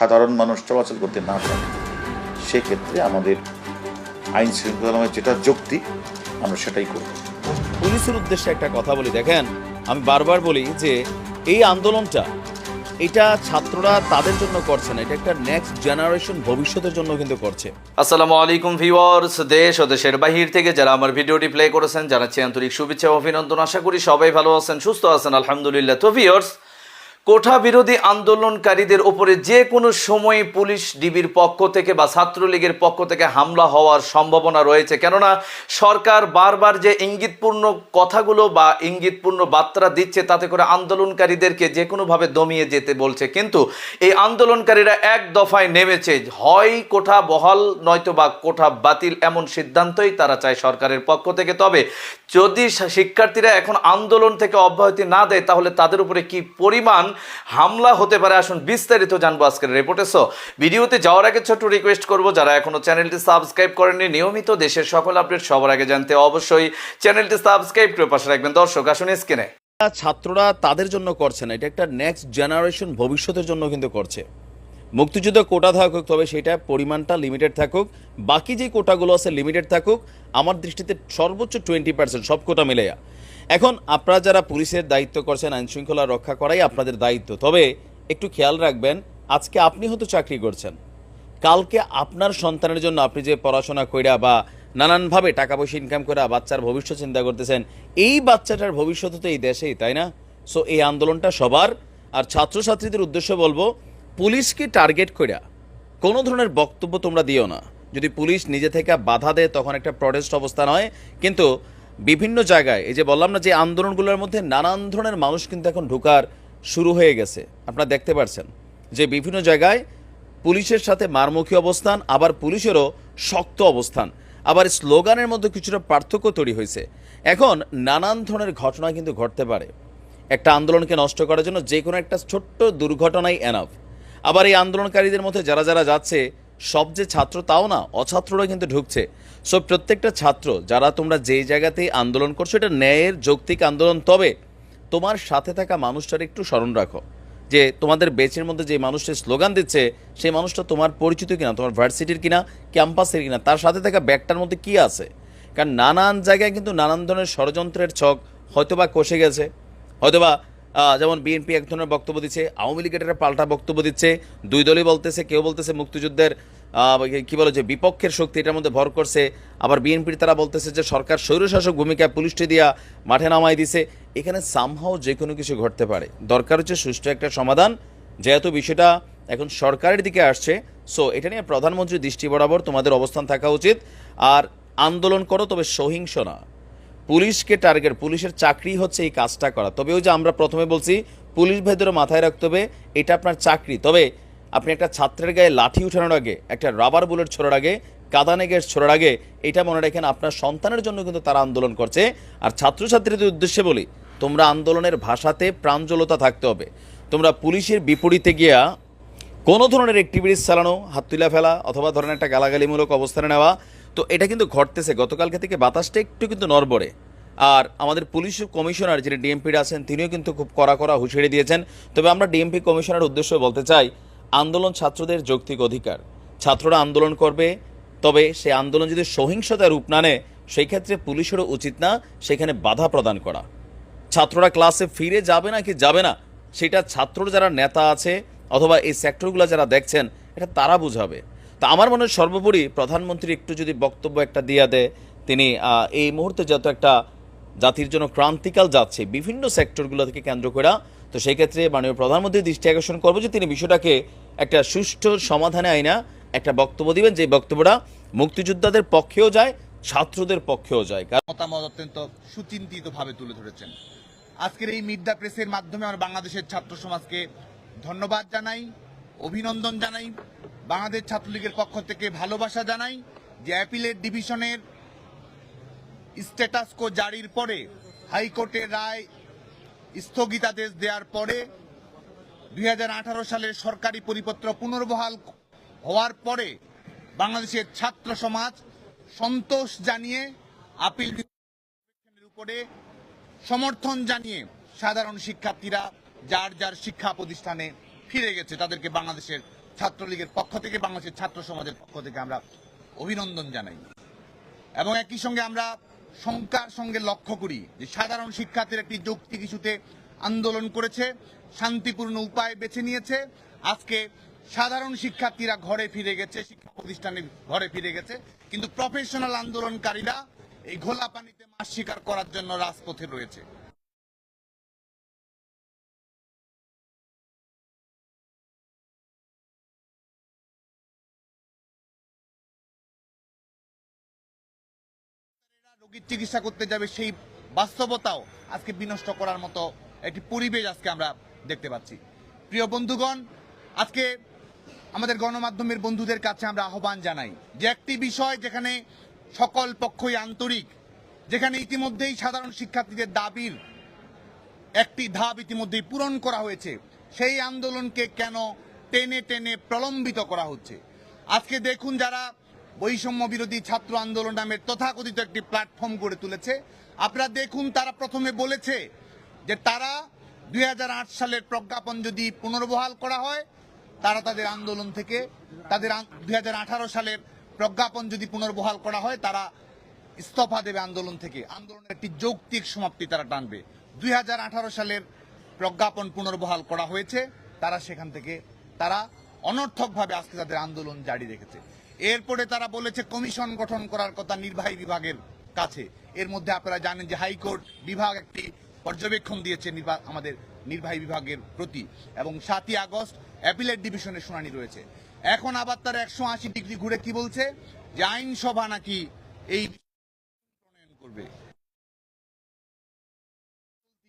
সাধারণ মানুষ চলাচল করতে না পারে সেক্ষেত্রে আমাদের আইন শৃঙ্খলা যেটা যৌক্তিক আমরা সেটাই করব পুলিশের উদ্দেশ্যে একটা কথা বলি দেখেন আমি বারবার বলি যে এই আন্দোলনটা এটা ছাত্ররা তাদের জন্য করছে না এটা একটা নেক্সট জেনারেশন ভবিষ্যতের জন্য কিন্তু করছে। আসসালামু আলাইকুম ভিউয়ার্স দেশ ও দেশের বাহির থেকে যারা আমার ভিডিওটি প্লে করেছেন জানাচ্ছি আন্তরিক শুভেচ্ছা ও অভিনন্দন আশা করি সবাই ভালো আছেন সুস্থ আছেন আলহামদুলিল্লাহ। তো ভিউয়ার্স কোঠা বিরোধী আন্দোলনকারীদের উপরে যে কোনো সময় পুলিশ ডিবির পক্ষ থেকে বা ছাত্রলীগের পক্ষ থেকে হামলা হওয়ার সম্ভাবনা রয়েছে। কেননা সরকার বারবার যে ইঙ্গিতপূর্ণ কথাগুলো বা ইঙ্গিতপূর্ণ বার্তা দিচ্ছে, তাতে করে আন্দোলনকারীদেরকে যে কোনোভাবে দমিয়ে যেতে বলছে। কিন্তু এই আন্দোলনকারীরা এক দফায় নেমেছে। হয় কোঠা বহাল নয়তো বা কোঠা বাতিল এমন সিদ্ধান্তই তারা চায় সরকারের পক্ষ থেকে। তবে যদি শিক্ষার্থীরা এখন আন্দোলন থেকে অব্যাহতি না দেয়, তাহলে তাদের উপরে কি পরিমাণ হামলা হতে পারে। আসুন বিস্তারিত জানব আজকের রিপোর্টে সো ভিডিওতে যাওয়ার আগে ছোট্ট রিকোয়েস্ট করব, যারা এখনও চ্যানেলটি সাবস্ক্রাইব করেননি, নিয়মিত দেশের সকল আপডেট সবার আগে জানতে অবশ্যই চ্যানেলটি সাবস্ক্রাইব করে পাশে রাখবেন। দর্শক, আসুন স্ক্রিনে ছাত্ররা তাদের জন্য করছে না, এটা একটা নেক্সট জেনারেশন ভবিষ্যতের জন্য কিন্তু করছে। মুক্তিযুদ্ধ কোটা থাকুক, তবে সেটা পরিমাণটা লিমিটেড থাকুক, বাকি যে কোটাগুলো আছে লিমিটেড থাকুক, আমার দৃষ্টিতে সর্বোচ্চ টোয়েন্টি পার্সেন্ট সব কোটা মিলেয়া এখন আপনারা যারা পুলিশের দায়িত্ব করছেন, আইন শৃঙ্খলা রক্ষা করাই আপনাদের দায়িত্ব। তবে একটু খেয়াল রাখবেন, আজকে আপনি হয়তো চাকরি করছেন। কালকে আপনার সন্তানের জন্য আপনি যে পড়াশোনা কইরা বা নানানভাবে টাকা পয়সা ইনকাম করে বাচ্চার ভবিষ্যৎ চিন্তা করতেছেন, এই বাচ্চাটার ভবিষ্যৎ তো এই দেশেই, তাই না? সো এই আন্দোলনটা সবার। আর ছাত্রছাত্রীদের উদ্দেশ্য বলব, পুলিশকে টার্গেট কইরা কোনো ধরনের বক্তব্য তোমরা দিও না। যদি পুলিশ নিজে থেকে বাধা দেয়, তখন একটা প্রটেস্ট অবস্থান হয় কিন্তু বিভিন্ন জায়গায়, এই যে বললাম না যে আন্দোলনগুলোর মধ্যে নানান ধরনের মানুষ কিন্তু এখন ঢোকার শুরু হয়ে গেছে। আপনারা দেখতে পাচ্ছেন যে বিভিন্ন জায়গায় পুলিশের সাথে মারমুখী অবস্থান, আবার পুলিশেরও শক্ত অবস্থান। আবার স্লোগানের মধ্যে কিছুটা পার্থক্য তৈরি হয়েছে। এখন নানান ধরনের ঘটনা কিন্তু ঘটতে পারে। একটা আন্দোলনকে নষ্ট করার জন্য যে কোনো একটা ছোট্ট দুর্ঘটনাই এনাফ আবার এই আন্দোলনকারীদের মধ্যে যারা যারা যাচ্ছে সব যে ছাত্র তাও না অছাত্ররা কিন্তু ঢুকছে। সো প্রত্যেকটা ছাত্র, যারা তোমরা যেই জায়গাতেই আন্দোলন করছ, এটা ন্যায়ের যৌক্তিক আন্দোলন। তবে তোমার সাথে থাকা মানুষটার একটু স্মরণ রাখো যে তোমাদের বেচের মধ্যে যে মানুষটা স্লোগান দিচ্ছে, সেই মানুষটা তোমার পরিচিত কিনা, তোমার ভার্সিটির কিনা, ক্যাম্পাসের কিনা, তার সাথে থাকা ব্যাগটার মধ্যে কি আছে? কারণ নানান জায়গায় কিন্তু নানান ধরনের ষড়যন্ত্রের ছক হয়তোবা কষে গেছে, হয়তোবা যেমন বিএনপি এক ধরনের বক্তব্য দিচ্ছে, আওয়ামী লীগের একটা পাল্টা বক্তব্য দিচ্ছে, দুই দলই বলতেছে, কেউ বলতেছে মুক্তিযুদ্ধের কি বলে যে বিপক্ষের শক্তি এটার মধ্যে ভর করছে, আবার বিএনপির তারা বলতেছে যে সরকার স্বৈরশাসক ভূমিকায় পুলিশটি দিয়া মাঠে নামাই দিছে, এখানে সামহাও যে কোনো কিছু ঘটতে পারে। দরকার হচ্ছে সুষ্ঠু একটা সমাধান, যেহেতু বিষয়টা এখন সরকারের দিকে আসছে সো এটা নিয়ে প্রধানমন্ত্রীর দৃষ্টি বরাবর তোমাদের অবস্থান থাকা উচিত, আর আন্দোলন করো তবে সহিংস না। পুলিশকে টার্গেট, পুলিশের চাকরি হচ্ছে এই কাজটা করা। তবে ওই যে আমরা প্রথমে বলছি, পুলিশ ভেতরে মাথায় রাখতে হবে, এটা আপনার চাকরি। তবে আপনি একটা ছাত্রের গায়ে লাঠি উঠানোর আগে, একটা রাবার বুলেট ছোড়ার আগে, কাদানে গ্যাস ছোড়ার আগে, এটা মনে রাখেন আপনার সন্তানের জন্য কিন্তু তারা আন্দোলন করছে। আর ছাত্রছাত্রীদের উদ্দেশ্যে বলি, তোমরা আন্দোলনের ভাষাতে প্রাঞ্জলতা থাকতে হবে। তোমরা পুলিশের বিপরীতে গিয়া কোনো ধরনের অ্যাক্টিভিটিস চালানো, হাত তুলা ফেলা, অথবা ধরেন একটা গালাগালিমূলক অবস্থানে নেওয়া তো এটা কিন্তু ঘটতেছে। গতকালকে থেকে বাতাসটা একটু কিন্তু নড়বড়ে। আর আমাদের পুলিশ কমিশনার যিনি ডিএমপির আছেন, তিনিও কিন্তু খুব কড়া কড়া হুঁশিয়ারি দিয়েছেন। তবে আমরা ডিএমপি কমিশনার উদ্দেশ্য বলতে চাই, আন্দোলন ছাত্রদের যৌক্তিক অধিকার। ছাত্ররা আন্দোলন করবে, তবে সেই আন্দোলন যদি সহিংসতার রূপ না নেয়, সেই ক্ষেত্রে পুলিশেরও উচিত না সেখানে বাধা প্রদান করা। ছাত্ররা ক্লাসে ফিরে যাবে না কি যাবে না, সেটা ছাত্র যারা নেতা আছে অথবা এই সেক্টরগুলো যারা দেখছেন, এটা তারা বুঝাবে। তা আমার মনে হয় সর্বোপরি প্রধানমন্ত্রী একটু যদি বক্তব্য একটা দিয়ে দেয়, তিনি এই মুহূর্তে যত একটা জাতির জন্য ক্রান্তিকাল যাচ্ছে, বিভিন্ন সেক্টরগুলো থেকে কেন্দ্র করা তো সেই ক্ষেত্রে মাননীয় প্রধানমন্ত্রী দৃষ্টি আকর্ষণ করব যে তিনি বিষয়টাকে একটা সুষ্ঠু সমাধানে আইনা একটা বক্তব্য দিবেন, যে বক্তব্যটা মুক্তিযোদ্ধাদের পক্ষেও যায়, ছাত্রদের পক্ষেও যায়। মতামত অত্যন্ত সুচিন্তিতভাবে তুলে ধরেছেন। আজকের এই মিডদা প্রেসের মাধ্যমে আমরা বাংলাদেশের ছাত্র সমাজকে ধন্যবাদ জানাই। অভিনন্দন জানাই, বাংলাদেশ ছাত্রলীগের পক্ষ থেকে ভালোবাসা জানাই যে অ্যাপিলেট ডিভিশনের স্ট্যাটাস কো জারির পরে, হাইকোর্টের রায় স্থগিতাদেশ দেওয়ার পরে, দুই সালের সরকারি পরিপত্র পুনর্বহাল হওয়ার পরে বাংলাদেশের ছাত্র সমাজ সন্তোষ জানিয়ে, আপিল উপরে সমর্থন জানিয়ে সাধারণ শিক্ষার্থীরা যার যার শিক্ষা প্রতিষ্ঠানে ফিরে গেছে তাদেরকে বাংলাদেশের ছাত্রলীগের পক্ষ থেকে, বাংলাদেশের ছাত্র সমাজের পক্ষ থেকে আমরা অভিনন্দন জানাই। এবং একই সঙ্গে আমরা শঙ্কার সঙ্গে লক্ষ্য করি যে সাধারণ শিক্ষার্থীর একটি যৌক্তিক ইস্যুতে আন্দোলন করেছে, শান্তিপূর্ণ উপায় বেছে নিয়েছে। আজকে সাধারণ শিক্ষার্থীরা ঘরে ফিরে গেছে, শিক্ষা প্রতিষ্ঠানে ঘরে ফিরে গেছে, কিন্তু প্রফেশনাল আন্দোলনকারীরা এই ঘোলা পানিতে মাছ শিকার করার জন্য রাজপথে রয়েছে। রোগীর চিকিৎসা করতে যাবে সেই বাস্তবতাও আজকে বিনষ্ট করার মতো একটি পরিবেশ আজকে আমরা দেখতে পাচ্ছি। প্রিয় বন্ধুগণ, আজকে আমাদের গণমাধ্যমের বন্ধুদের কাছে আমরা আহ্বান জানাই যে একটি বিষয় যেখানে সকল পক্ষই আন্তরিক, যেখানে ইতিমধ্যেই সাধারণ শিক্ষার্থীদের দাবির একটি ধাপ ইতিমধ্যেই পূরণ করা হয়েছে, সেই আন্দোলনকে কেন টেনে টেনে প্রলম্বিত করা হচ্ছে? আজকে দেখুন যারা বৈষম্য বিরোধী ছাত্র আন্দোলন নামের তথাকথিত একটি প্ল্যাটফর্ম গড়ে তুলেছে। আপনারা দেখুন, তারা প্রথমে বলেছে যে তারা দুই হাজার আট সালের প্রজ্ঞাপন যদি পুনর্বহাল করা হয়, তারা তাদের আন্দোলন থেকে, তাদের দু হাজার আঠারো সালের প্রজ্ঞাপন যদি পুনর্বহাল করা হয়, তারা ইস্তফা দেবে আন্দোলন থেকে। আন্দোলনের একটি যৌক্তিক সমাপ্তি তারা টানবে। দুই হাজার আঠারো সালের প্রজ্ঞাপন পুনর্বহাল করা হয়েছে, তারা সেখান থেকে, তারা অনর্থকভাবে আজকে তাদের আন্দোলন জারি রেখেছে। এরপরে তারা বলেছে, কমিশন গঠন করার কথা নির্বাহী বিভাগের কাছে। এর মধ্যে আপনারা জানেন যে হাইকোর্ট বিভাগ একটি পর্যবেক্ষণ দিয়েছে আমাদের নির্বাহী বিভাগের প্রতি। এবং সাতই আগস্ট অ্যাপিলেট ডিভিশনের শুনানি রয়েছে। এখন আবার তারা একশো আশি ডিগ্রি ঘুরে কি বলছে? যে আইনসভা নাকি এই প্রণয়ন করবে।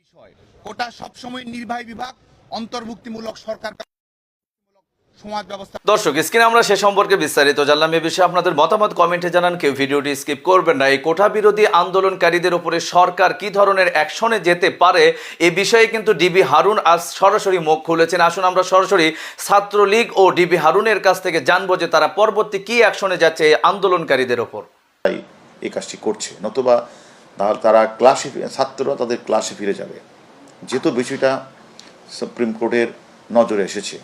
বিষয়। কোটা সবসময় নির্বাহী বিভাগ অন্তর্ভুক্তিমূলক সরকার সমাজ ব্যবস্থা দর্শক স্ক্রিনে আমরা সে সম্পর্কে বিস্তারিত জানলাম। এ বিষয়ে আপনাদের মতামত কমেন্টে জানান। কেউ ভিডিওটি স্কিপ করবেন না। এই কোঠা বিরোধী আন্দোলনকারীদের উপরে সরকার কি ধরনের অ্যাকশনে যেতে পারে এ বিষয়ে কিন্তু ডিবি হারুন আজ সরাসরি মুখ খুলেছেন। আসুন আমরা সরাসরি ছাত্রলীগ ও ডিবি হারুনের কাছ থেকে জানব যে তারা পরবর্তী কি অ্যাকশনে যাচ্ছে এই আন্দোলনকারীদের ওপর তাই এই কাজটি করছে। নতুবা তারা ক্লাসে ছাত্ররা তাদের ক্লাসে ফিরে যাবে। যেহেতু বিষয়টা সুপ্রিম কোর্টের নজরে এসেছে।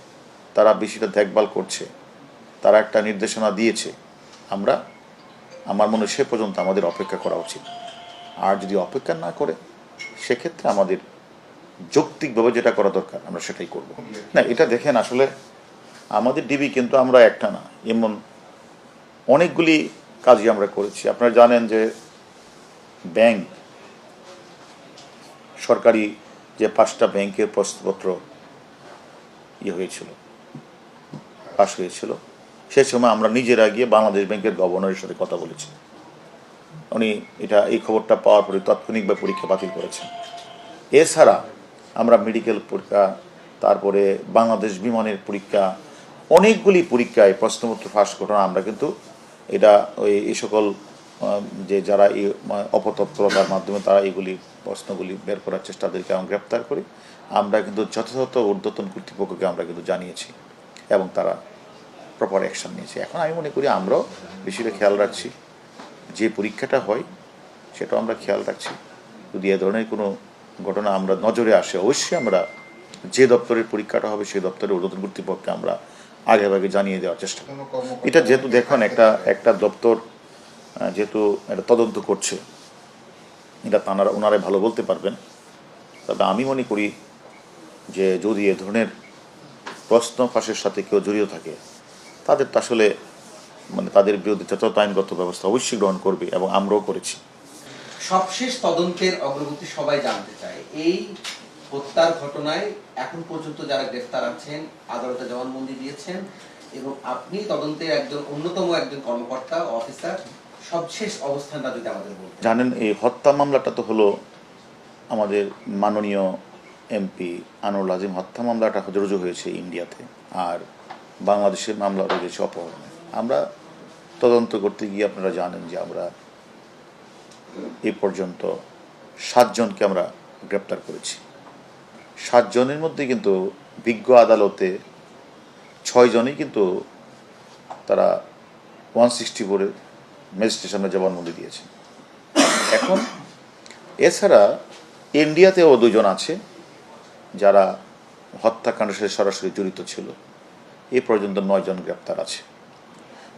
তারা বেশিটা দেখভাল করছে। তারা একটা নির্দেশনা দিয়েছে। আমরা, আমার মনে সে পর্যন্ত আমাদের অপেক্ষা করা উচিত। আর যদি অপেক্ষা না করে, সেক্ষেত্রে আমাদের যৌক্তিকভাবে যেটা করা দরকার, আমরা সেটাই করব। না, এটা দেখেন আসলে আমাদের ডিবি কিন্তু আমরা একটা না, এমন অনেকগুলি কাজই আমরা করেছি। আপনারা জানেন যে ব্যাংক, সরকারি যে পাঁচটা ব্যাংকের প্রশ্নপত্র ইয়ে হয়েছিল। পাশ হয়েছিল। সে সময় আমরা নিজেরা গিয়ে বাংলাদেশ ব্যাংকের গভর্নরের সাথে কথা বলেছি। উনি এটা, এই খবরটা পাওয়ার পরে তাৎক্ষণিকভাবে পরীক্ষা বাতিল করেছেন। এছাড়া আমরা মেডিকেল পরীক্ষা, তারপরে বাংলাদেশ বিমানের পরীক্ষা, অনেকগুলি পরীক্ষায় প্রশ্নপত্র ফাঁস ঘটনা আমরা কিন্তু এটা, ওই, এই সকল যে যারা এই অপতৎপরতার মাধ্যমে তারা এগুলি প্রশ্নগুলি বের করার চেষ্টা তাদেরকে আমরা গ্রেপ্তার করি। আমরা কিন্তু যথাযথ ঊর্ধ্বতন কর্তৃপক্ষকে আমরা কিন্তু জানিয়েছি। এবং তারা প্রপার অ্যাকশন নিয়েছে। এখন আমি মনে করি আমরাও বেশিটা খেয়াল রাখছি, যে পরীক্ষাটা হয় সেটাও আমরা খেয়াল রাখছি। যদি এ ধরনের কোনো ঘটনা আমরা নজরে আসে, অবশ্যই আমরা যে দপ্তরের পরীক্ষাটা হবে সেই দপ্তরের ঊর্ধ্বতন কর্তৃপক্ষকে আমরা আগে ভাগে জানিয়ে দেওয়ার চেষ্টা করব। এটা যেহেতু দেখুন, একটা একটা দপ্তর যেহেতু এটা তদন্ত করছে, এটা তাঁরা, ওনারাই ভালো বলতে পারবেন। তবে আমি মনে করি যে যদি এ ধরনের প্রশ্ন ফাঁসের সাথে কেউ জড়িত থাকে তাদের তো আসলে মানে তাদের বিরুদ্ধে যথাযথ আইনগত ব্যবস্থা অবশ্যই গ্রহণ করবে এবং আমরাও করেছি। সবশেষ তদন্তের অগ্রগতি সবাই জানতে চায়। এই হত্যার ঘটনায় এখন পর্যন্ত যারা গ্রেফতার আছেন আদালতে জবানবন্দি দিয়েছেন এবং আপনি তদন্তের একজন অন্যতম একজন কর্মকর্তা অফিসার সবশেষ অবস্থানটা যদি আমাদের জানেন এই হত্যা মামলাটা তো হলো আমাদের মাননীয় এমপি আনোয়ার আজিম হত্যা মামলাটা রুজু হয়েছে ইন্ডিয়াতে আর বাংলাদেশের মামলা রয়েছে অপহরণে। আমরা তদন্ত করতে গিয়ে আপনারা জানেন যে আমরা এ পর্যন্ত সাতজনকে আমরা গ্রেপ্তার করেছি। সাতজনের মধ্যে কিন্তু বিজ্ঞ আদালতে ছয়জনই কিন্তু তারা ওয়ান সিক্সটি ফোরের ম্যাজিস্ট্রেট সামনে জবানবন্দি দিয়েছে এখন এছাড়া ইন্ডিয়াতেও দুজন আছে। যারা হত্যাকাণ্ডের সাথে সরাসরি জড়িত ছিল। এ পর্যন্ত নয়জন গ্রেপ্তার আছে।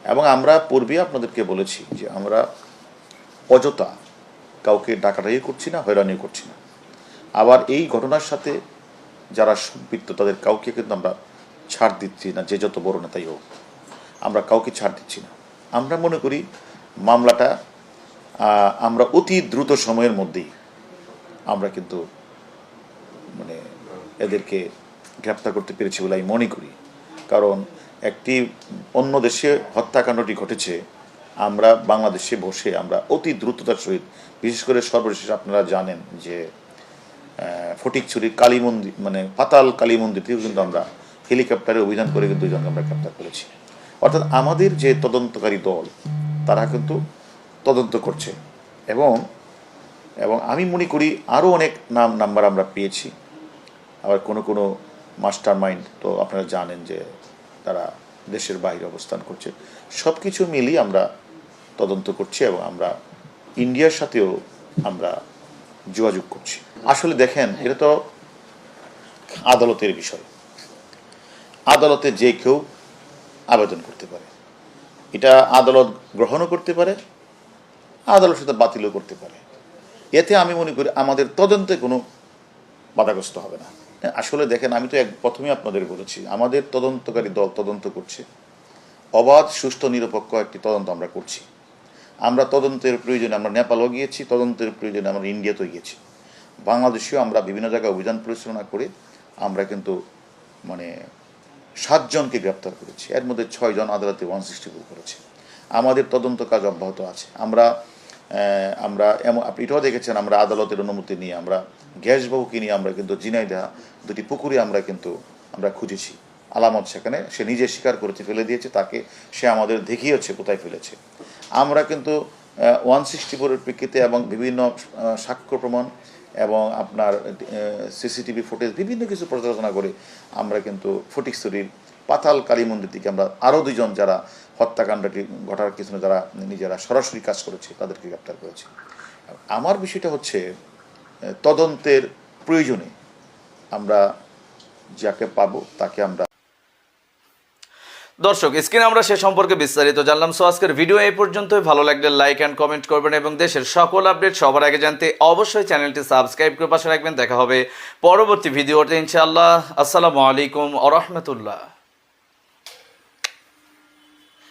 এবং আমরা পূর্বে আপনাদেরকে বলেছি যে আমরা অযথা কাউকে ডাকাটাই করছি না, হয়রানিও করছি না। আবার এই ঘটনার সাথে যারা সম্পৃক্ত, তাদের কাউকে কিন্তু আমরা ছাড় দিচ্ছি না, যে যত বড় নেতাই হোক। আমরা কাউকে ছাড় দিচ্ছি না। আমরা মনে করি মামলাটা আমরা অতি দ্রুত সময়ের মধ্যেই আমরা কিন্তু মানে এদেরকে গ্রেপ্তার করতে পেরেছি বলে আমি মনে করি। কারণ একটি অন্য দেশে হত্যাকাণ্ডটি ঘটেছে, আমরা বাংলাদেশে বসে আমরা অতি দ্রুততার সহিত, বিশেষ করে সর্বশেষ আপনারা জানেন যে ফটিকছুরি কালী মন্দির মানে পাতাল কালী মন্দির থেকেও কিন্তু আমরা হেলিকপ্টারে অভিযান করে কিন্তু দুজনকে আমরা গ্রেপ্তার করেছি। অর্থাৎ আমাদের যে তদন্তকারী দল, তারা কিন্তু তদন্ত করছে। এবং এবং আমি মনে করি আরও অনেক নাম, নাম্বার আমরা পেয়েছি। আবার কোনো কোনো মাস্টার মাইন্ড তো আপনারা জানেন যে তারা দেশের বাইরে অবস্থান করছে। সব কিছু মিলিয়ে আমরা তদন্ত করছি এবং আমরা ইন্ডিয়ার সাথেও আমরা যোগাযোগ করছি। আসলে দেখেন, এটা তো আদালতের বিষয়। আদালতে যে কেউ আবেদন করতে পারে। এটা আদালত গ্রহণও করতে পারে, আদালত সেটা বাতিলও করতে পারে। এতে আমি মনে করি আমাদের তদন্তে কোনো বাধাগ্রস্ত হবে না। আসলে দেখেন, আমি তো এক প্রথমে আপনাদের বলেছি, আমাদের তদন্তকারী দল তদন্ত করছে। অবাধ, সুষ্ঠু, নিরপেক্ষ একটি তদন্ত আমরা করছি। আমরা তদন্তের প্রয়োজনে আমরা নেপালও গিয়েছি, তদন্তের প্রয়োজনে আমরা ইন্ডিয়াতেও গিয়েছি। বাংলাদেশেও আমরা বিভিন্ন জায়গায় অভিযান পরিচালনা করে আমরা কিন্তু মানে সাতজনকে গ্রেপ্তার করেছি। এর মধ্যে ছয়জন আদালতে ওয়ান সিক্সটি করেছে। আমাদের তদন্ত কাজ অব্যাহত আছে। আমরা আমরা এমন আপনি এটাও দেখেছেন, আমরা আদালতের অনুমতি নিয়ে আমরা গ্যাস গ্যাসবাবুকে নিয়ে আমরা কিন্তু জিনাইদা দুটি পুকুরে আমরা কিন্তু আমরা খুঁজেছি। আলামত সেখানে সে নিজে স্বীকার করেছে, ফেলে দিয়েছে, তাকে সে আমাদের দেখিয়েছে, কোথায় ফেলেছে। আমরা কিন্তু ওয়ান সিক্সটি ফোরের প্রেক্ষিতে এবং বিভিন্ন সাক্ষ্য প্রমাণ এবং আপনার সিসিটিভি ফুটেজ, বিভিন্ন কিছু পর্যালোচনা করে আমরা কিন্তু ফটিকছড়ির পাতাল কালী মন্দির থেকে আমরা আরও দুজন যারা হত্যাকাণ্ডটি ঘটার পিছনে যারা নিজেরা সরাসরি কাজ করেছে, তাদেরকে গ্রেপ্তার করেছে। আমার বিষয়টা হচ্ছে তদন্তের প্রয়োজনে আমরা যাকে পাবো, তাকে আমরা দর্শক, স্ক্রিনে আমরা সে সম্পর্কে বিস্তারিত জানলাম। সো আজকের ভিডিও এই পর্যন্তই। ভালো লাগলে লাইক অ্যান্ড কমেন্ট করবেন এবং দেশের সকল আপডেট সবার আগে জানতে অবশ্যই চ্যানেলটি সাবস্ক্রাইব করে পাশে রাখবেন। দেখা হবে পরবর্তী ভিডিওতে ইনশাআল্লাহ। আসসালামু আলাইকুম আ রহমতুল্লাহ।